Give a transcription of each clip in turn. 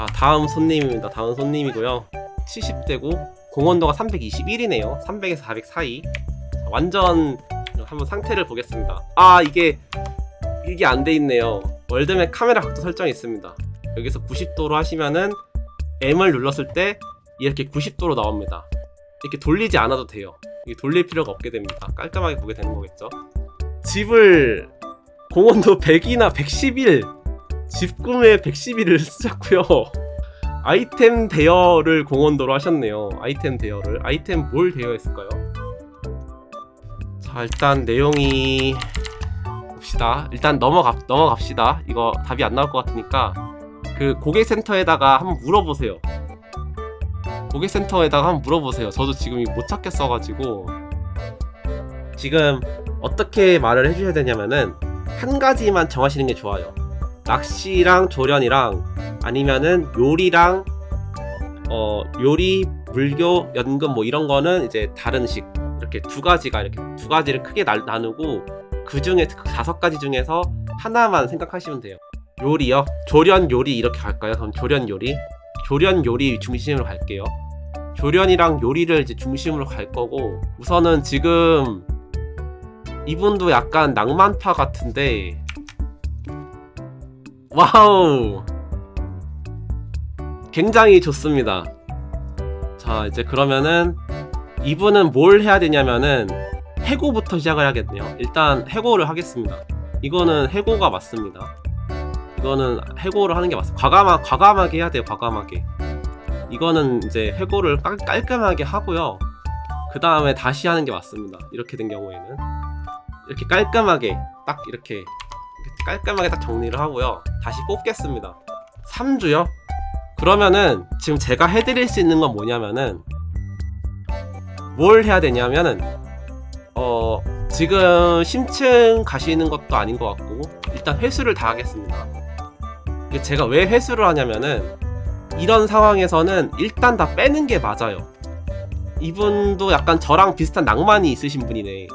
자 다음 손님입니다. 다음 손님이고요. 70대고 공원도가 321이네요. 300에서 400 사이. 자, 완전 한번 상태를 보겠습니다. 아 이게 이게 안 돼 있네요. 월드맵 카메라 각도 설정이 있습니다. 여기서 90도로 하시면은 M을 눌렀을 때 이렇게 90도로 나옵니다. 이렇게 돌리지 않아도 돼요. 이게 돌릴 필요가 없게 됩니다. 깔끔하게 보게 되는 거겠죠. 집을 공원도 100이나 111, 집 구매 111을 쓰셨고요. 아이템 대여를 공원도로 하셨네요. 아이템 대여를. 아이템 뭘 대여했을까요? 자, 일단 내용이 봅시다. 일단 넘어가 넘어갑시다. 이거 답이 안 나올 것 같으니까 그 고객센터에다가 한번 물어보세요. 고객센터에다가 한번 물어보세요. 저도 지금 못 찾겠어가지고 지금 어떻게 말을 해주셔야 되냐면은 한 가지만 정하시는 게 좋아요. 낚시랑 조련이랑 아니면은 요리랑 어 요리, 물교, 연금 뭐 이런 거는 이제 다른 식 이렇게 두 가지가 이렇게 두 가지를 크게 나, 나누고 그 중에 그 다섯 가지 중에서 하나만 생각하시면 돼요. 요리요? 조련 요리 이렇게 갈까요? 그럼 조련 요리? 조련 요리 중심으로 갈게요. 조련이랑 요리를 이제 중심으로 갈 거고 우선은 지금 이분도 약간 낭만파 같은데 와우 굉장히 좋습니다. 자 이제 그러면은 이분은 뭘 해야 되냐면은 해고부터 시작을 해야겠네요. 일단 해고를 하겠습니다. 이거는 해고가 맞습니다. 이거는 해고를 하는 게 맞습니다. 과감하, 과감하게 해야 돼요. 과감하게. 이거는 이제 해고를 깔, 깔끔하게 하고요. 그 다음에 다시 하는 게 맞습니다. 이렇게 된 경우에는 이렇게 깔끔하게 딱 이렇게 깔끔하게 딱 정리를 하고요. 다시 뽑겠습니다. 3주요? 그러면은 지금 제가 해드릴 수 있는 건 뭐냐면은 뭘 해야 되냐면은 어 지금 심층 가시는 것도 아닌 것 같고 일단 회수를 다 하겠습니다. 제가 왜 회수를 하냐면은 이런 상황에서는 일단 다 빼는 게 맞아요. 이분도 약간 저랑 비슷한 낭만이 있으신 분이네.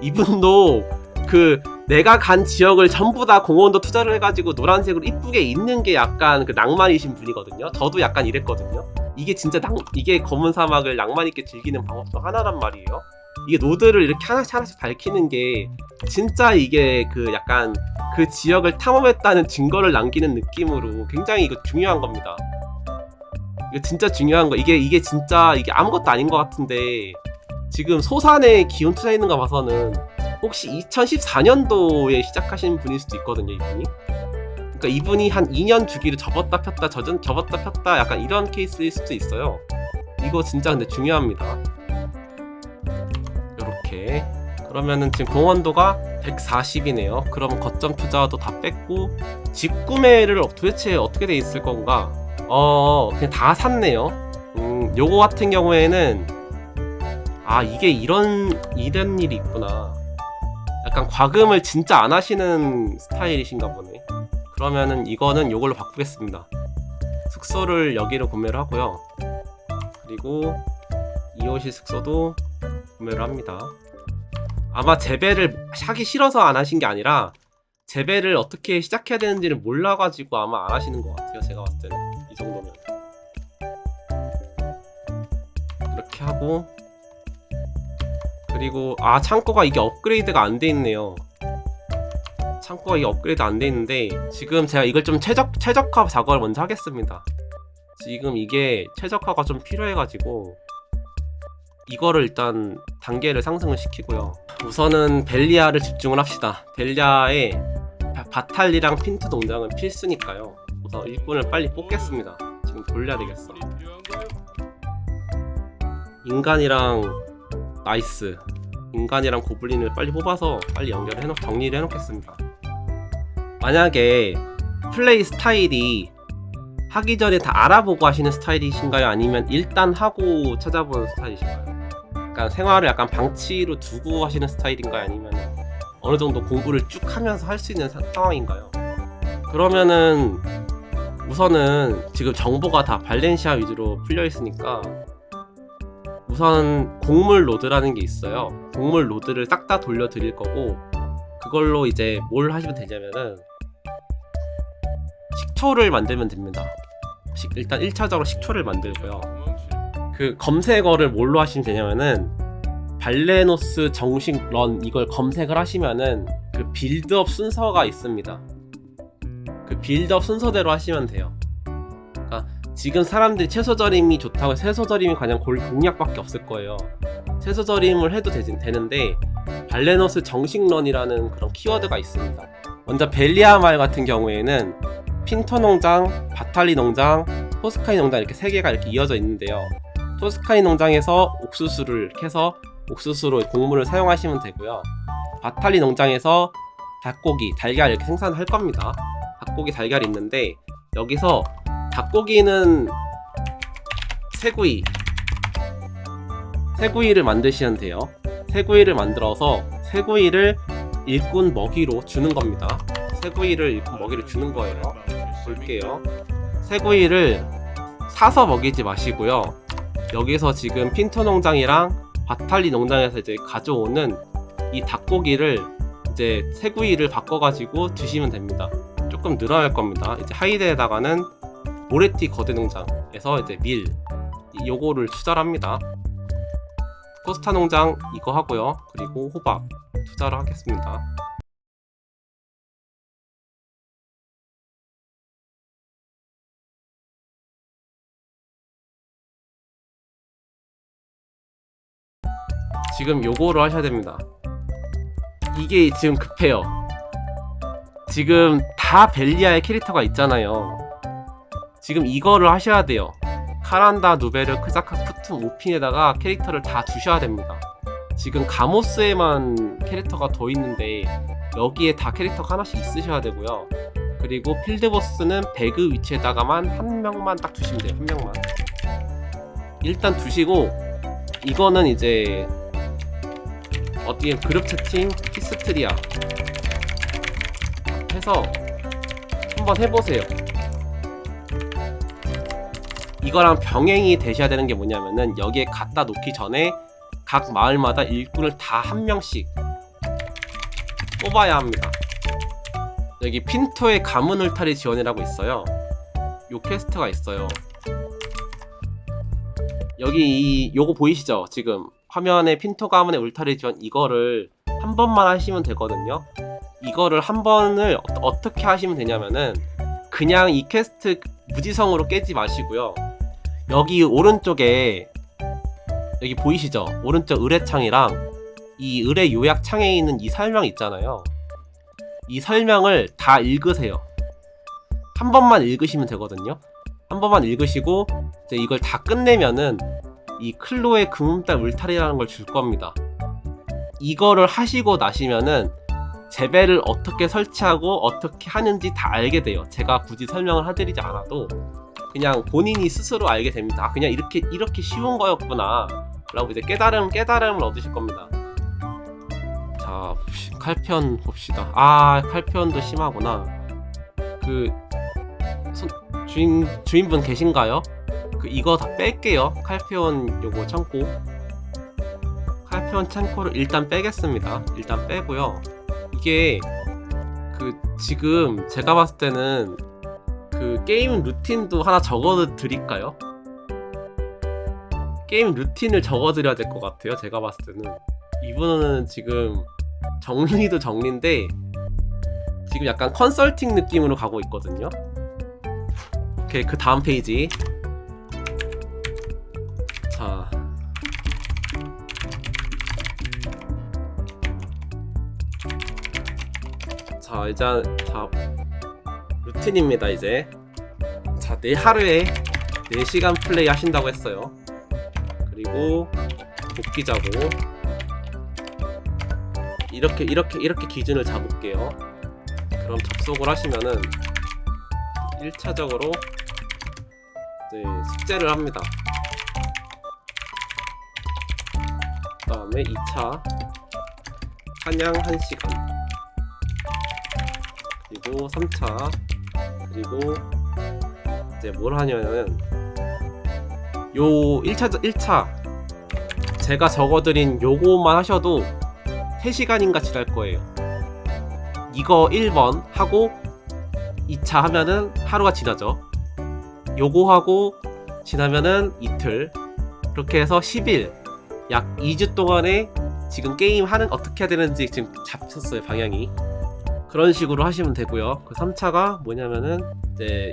이분도 그 내가 간 지역을 전부 다 공원도 투자를 해가지고 노란색으로 이쁘게 있는 게 약간 그 낭만이신 분이거든요. 저도 약간 이랬거든요. 이게 진짜 낭, 이게 검은 사막을 낭만 있게 즐기는 방법 중 하나란 말이에요. 이게 노드를 이렇게 하나씩 하나씩 밝히는 게 진짜 이게 그 약간 그 지역을 탐험했다는 증거를 남기는 느낌으로 굉장히 이거 중요한 겁니다. 이거 진짜 중요한 거. 이게 이게 진짜 이게 아무것도 아닌 것 같은데 지금 소산에 기운 투자 있는 거 봐서는 혹시 2014년도에 시작하신 분일 수도 있거든요, 이분이. 그러니까 이분이 한 2년 주기를 접었다 폈다 젖은 접었다 폈다 약간 이런 케이스일 수도 있어요. 이거 진짜 근데 중요합니다. 이렇게 그러면은 지금 공원도가 140이네요. 그럼 거점 투자도 다 뺐고 집 구매를 도대체 어떻게 돼 있을 건가? 어 그냥 다 샀네요. 음 요거 같은 경우에는 아 이게 이런 이런 일이 있구나. 약간 과금을 진짜 안 하시는 스타일이신가 보네. 그러면은 이거는 요걸로 바꾸겠습니다. 숙소를 여기로 구매를 하고요. 그리고 이호시 숙소도 구매를 합니다. 아마 재배를 하기 싫어서 안 하신 게 아니라 재배를 어떻게 시작해야 되는지를 몰라가지고 아마 안 하시는 것 같아요. 제가 봤을 때는 이 정도면 이렇게 하고 그리고 아 창고가 이게 업그레이드가 안 돼 있네요. 창고가 이게 업그레이드 안 돼 있는데 지금 제가 이걸 좀 최적 최적화 작업을 먼저 하겠습니다. 지금 이게 최적화가 좀 필요해가지고 이거를 일단 단계를 상승을 시키고요. 우선은 벨리아를 집중을 합시다. 벨리아에 바- 바탈리랑 핀트 동장은 필수니까요. 우선 일꾼을 빨리 뽑겠습니다. 지금 돌려야 되겠어. 인간이랑 나이스. 인간이랑 고블린을 빨리 뽑아서 빨리 연결을 해놓 정리를 해놓겠습니다. 만약에 플레이 스타일이 하기 전에 다 알아보고 하시는 스타일이신가요? 아니면 일단 하고 찾아보는 스타일이신가요? 약간 생활을 약간 방치로 두고 하시는 스타일인가요? 아니면 어느 정도 공부를 쭉 하면서 할 수 있는 사- 상황인가요? 그러면은 우선은 지금 정보가 다 발렌시아 위주로 풀려 있으니까 우선 곡물 로드라는 게 있어요. 곡물 로드를 싹 다 돌려 드릴 거고 그걸로 이제 뭘 하시면 되냐면은 식초를 만들면 됩니다. 식- 일단 1차적으로 식초를 만들고요. 그 검색어를 뭘로 하시면 되냐면은 발레노스 정식 런 이걸 검색을 하시면은 그 빌드업 순서가 있습니다. 그 빌드업 순서대로 하시면 돼요. 지금 사람들이 채소 절임이 좋다고 해서 채소 절임이 그냥 골 공략밖에 없을 거예요. 채소 절임을 해도 되, 되는데 발레노스 정식 런이라는 그런 키워드가 있습니다. 먼저 벨리아 말 같은 경우에는 핀터 농장, 바탈리 농장, 토스카니 농장 이렇게 세 개가 이렇게 이어져 있는데요. 토스카니 농장에서 옥수수를 캐서 옥수수로 곡물을 사용하시면 되고요. 바탈리 농장에서 닭고기, 달걀 이렇게 생산할 겁니다. 닭고기, 달걀이 있는데 여기서 닭고기는 새구이, 새구이를 만드시면 돼요. 새구이를 만들어서 새구이를 일꾼 먹이로 주는 겁니다. 새구이를 일꾼 먹이로 주는 거예요. 볼게요. 새구이를 사서 먹이지 마시고요. 여기서 지금 핀토 농장이랑 바탈리 농장에서 이제 가져오는 이 닭고기를 이제 새구이를 바꿔가지고 드시면 됩니다. 조금 늘어날 겁니다. 이제 하이드에다가는 모레티 거대 농장에서 이제 밀 이- 요거를 투자합니다. 코스타 농장 이거 하고요. 그리고 호박 투자를 하겠습니다. 지금 요거를 하셔야 됩니다. 이게 지금 급해요. 지금 다 벨리아의 캐릭터가 있잖아요. 지금 이거를 하셔야 돼요. 카란다, 누베르, 크자카, 쿠툼, 오핀에다가 캐릭터를 다 주셔야 됩니다. 지금 가모스에만 캐릭터가 더 있는데 여기에 다 캐릭터가 하나씩 있으셔야 되고요. 그리고 필드보스는 배그 위치에다가만 한 명만 딱 두시면 돼요. 한 명만. 일단 두시고 이거는 이제 어떻게 그룹 채팅 히스트리아 해서 한번 해보세요. 이거랑 병행이 되셔야 되는 게 뭐냐면은 여기에 갖다 놓기 전에 각 마을마다 일꾼을 다 한 명씩 뽑아야 합니다. 여기 핀토의 가문 울타리 지원이라고 있어요. 요 퀘스트가 있어요. 여기 이 요거 보이시죠? 지금 화면에 핀토 가문의 울타리 지원 이거를 한 번만 하시면 되거든요. 이거를 한 번을 어- 어떻게 하시면 되냐면은 그냥 이 퀘스트 무지성으로 깨지 마시고요. 여기 오른쪽에 여기 보이시죠? 오른쪽 의뢰창이랑 이 의뢰 요약 창에 있는 이 설명 있잖아요. 이 설명을 다 읽으세요. 한 번만 읽으시면 되거든요. 한 번만 읽으시고 이제 이걸 다 끝내면은 이 클로의 금음달 울타리라는 걸 줄 겁니다. 이거를 하시고 나시면은 재배를 어떻게 설치하고 어떻게 하는지 다 알게 돼요. 제가 굳이 설명을 해드리지 않아도 그냥 본인이 스스로 알게 됩니다. 아, 그냥 이렇게 이렇게 쉬운 거였구나. 라고 이제 깨달음 깨달음을 얻으실 겁니다. 자, 칼편 봅시다. 아, 칼편도 심하구나. 그 손- 주인 주인분 계신가요? 그 이거 다 뺄게요. 칼편 요거 창고. 칼편 창고를 일단 빼겠습니다. 일단 빼고요. 이게 그 지금 제가 봤을 때는 그 게임 루틴도 하나 적어 드릴까요? 게임 루틴을 적어 드려야 될 것 같아요. 제가 봤을 때는 이분은 지금 정리도 정리인데 지금 약간 컨설팅 느낌으로 가고 있거든요. 오케이 그 다음 페이지 자 자 이제 자 루틴입니다 이제 자 내일 하루에 4시간 플레이 하신다고 했어요. 그리고 복귀 자고 이렇게 이렇게 이렇게 기준을 잡을게요. 그럼 접속을 하시면은 1차적으로 이제 숙제를 합니다. 그 다음에 2차 사냥 1시간 그리고 3차 그리고 이제 뭘 하냐면은 요 1차 1차 제가 적어드린 요거만 하셔도 3시간인가 지날 거예요. 이거 1번 하고 2차 하면은 하루가 지나죠. 요거 하고 지나면은 이틀 그렇게 해서 10일 약 2주 동안에 지금 게임 하는 어떻게 해야 되는지 지금 잡혔어요 방향이 그런 식으로 하시면 되고요 그 3차가 뭐냐면은 이제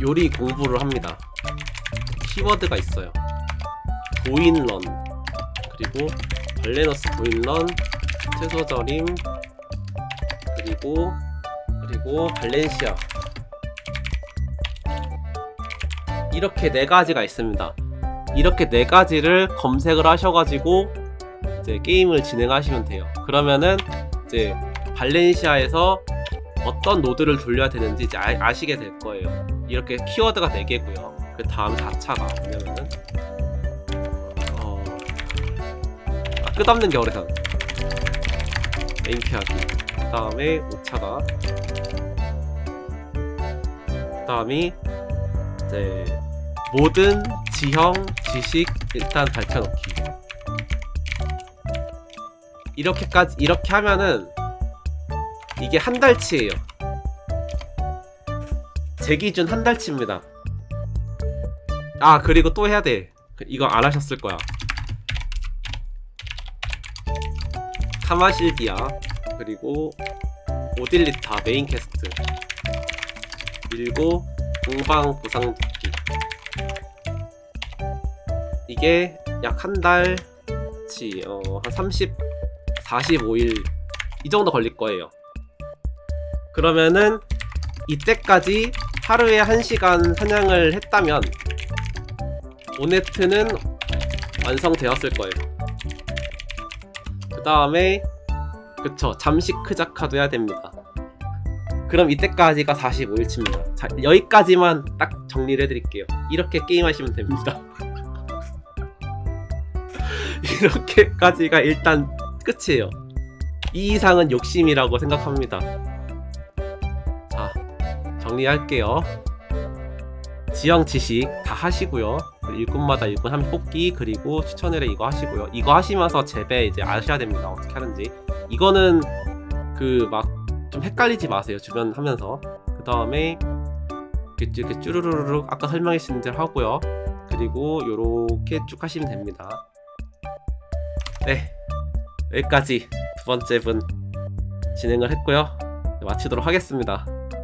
요리 공부를 합니다 키워드가 있어요 도인런 그리고 발레너스 도인런 채소절임 그리고 그리고 발렌시아 이렇게 네 가지가 있습니다. 이렇게 네 가지를 검색을 하셔가지고 이제 게임을 진행하시면 돼요. 그러면은 이제 발렌시아에서 어떤 노드를 돌려야 되는지 이제 아, 시게 될 거예요. 이렇게 키워드가 네 개고요. 그 다음 4차가 뭐냐면은 어... 아, 끝없는 겨울에선 메인 피하기. 그 다음에 5차가 그 다음이 이제 모든 지형 지식 일단 밝혀놓기 이렇게까지 이렇게 하면은 이게 한 달치예요. 제 기준 한 달치입니다. 아 그리고 또 해야 돼. 그- 이거 안 하셨을 거야. 카마실비아 그리고 오딜리타 메인 캐스트. 그리고 공방 보상 듣기. 이게 약 한 달치 어, 한 30, 45일 이 정도 걸릴 거예요. 그러면은 이때까지 하루에 1시간 사냥을 했다면 오네트는 완성되었을 거예요. 그 다음에 그쵸 잠시 크자카도 해야 됩니다. 그럼 이때까지가 45일치입니다. 자, 여기까지만 딱 정리를 해드릴게요. 이렇게 게임하시면 됩니다. 이렇게까지가 일단 끝이에요. 이 이상은 욕심이라고 생각합니다. 자, 정리할게요. 지형 지식 다 하시고요. 일꾼마다 일꾼 한 뽑기 그리고 추천을해 이거 하시고요. 이거 하시면서 재배 이제 아셔야 됩니다. 어떻게 하는지. 이거는 그 막 좀 헷갈리지 마세요. 주변 하면서. 그 다음에 이렇게, 쭈루루룩 아까 설명해 주신 대로 하고요. 그리고 요렇게 쭉 하시면 됩니다. 네. 여기까지 두 번째 분 진행을 했고요. 마치도록 하겠습니다.